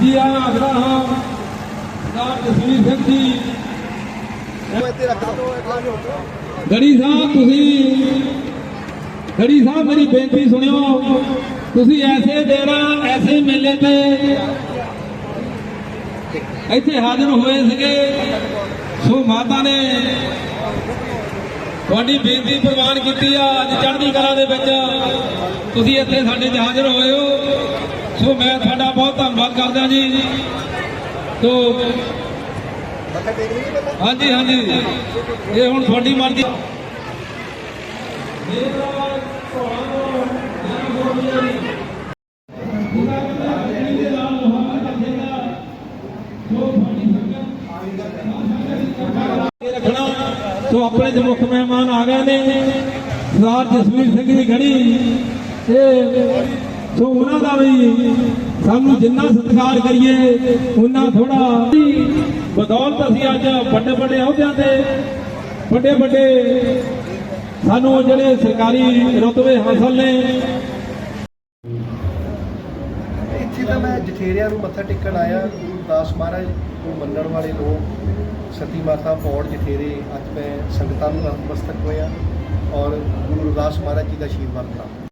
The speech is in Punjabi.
ਜੀ ਆ ਆਖਦਾ ਹਾਂ? ਸਰਦਾਰ ਜਸਵੀਰ ਸਿੰਘ ਜੀ। ਗੜੀ ਸਾਹਿਬ, ਤੁਸੀਂ ਗੜੀ ਸਾਹਿਬ, ਮੇਰੀ ਬੇਨਤੀ ਸੁਣਿਓ। ਤੁਸੀਂ ਐਸੇ ਦਿਨ, ਐਸੇ ਮੇਲੇ ਤੇ ਇੱਥੇ ਹਾਜ਼ਰ ਹੋਏ ਸੀਗੇ। ਸੋ ਮਾਤਾ ਨੇ ਤੁਹਾਡੀ ਬੇਨਤੀ ਪ੍ਰਵਾਨ ਕੀਤੀ ਆ ਅੱਜ ਚੜ੍ਹਦੀ ਕਲਾ ਦੇ ਵਿੱਚ। ਤੁਸੀਂ ਇੱਥੇ ਸਾਡੇ 'ਚ ਹਾਜ਼ਰ ਹੋਏ ਹੋ। ਸੋ ਮੈਂ ਤੁਹਾਡਾ ਬਹੁਤ ਧੰਨਵਾਦ ਕਰਦਾ ਜੀ। ਤੋ ਹਾਂਜੀ ਹਾਂਜੀ। ਇਹ ਹੁਣ ਤੁਹਾਡੀ ਮਰਜ਼ੀ। ਰੱਖਣਾ ਸੋ ਆਪਣੇ ਜੋ ਮੁੱਖ ਮਹਿਮਾਨ ਆ ਗਏ ਨੇ, ਸਰਦਾਰ ਜਸਵੀਰ ਸਿੰਘ ਦੀ ਘੜੀ। ਤੇ ਸੋ ਉਹਨਾਂ ਦਾ ਵੀ ਸਾਨੂੰ ਜਿੰਨਾ ਸਤਿਕਾਰ ਕਰੀਏ, ਉਹਨਾਂ ਥੋੜਾ ਬਦੌਲਤ ਅਸੀਂ ਅੱਜ ਵੱਡੇ ਵੱਡੇ ਅਹੁਦਿਆਂ ਤੇ ਵੱਡੇ ਵੱਡੇ ਸਾਨੂੰ ਜਿਹੜੇ ਸਰਕਾਰੀ ਰੁਤਬੇ ਹਾਸਲ ਨੇ। ਇੱਥੇ ਤਾਂ ਮੈਂ ਜਠੇਰਿਆਂ ਨੂੰ ਮੱਥਾ ਟੇਕਣ ਆਇਆ ਗੁਰਦਾਸ ਮਹਾਰਾਜ ਨੂੰ ਮੰਨਣ ਵਾਲੇ ਲੋਕ, ਸਤੀ ਮਾਤਾ ਪੌੜ ਜਠੇਰੇ, ਅੱਜ ਮੈਂ ਸੰਗਤਾਂ ਨੂੰ ਨਤਮਸਤਕ ਹੋਇਆ ਔਰ ਗੁਰੂ ਰਵਿਦਾਸ ਮਹਾਰਾਜ ਜੀ ਦਾ ਆਸ਼ੀਰਵਾਦ ਪ੍ਰਾਪਤ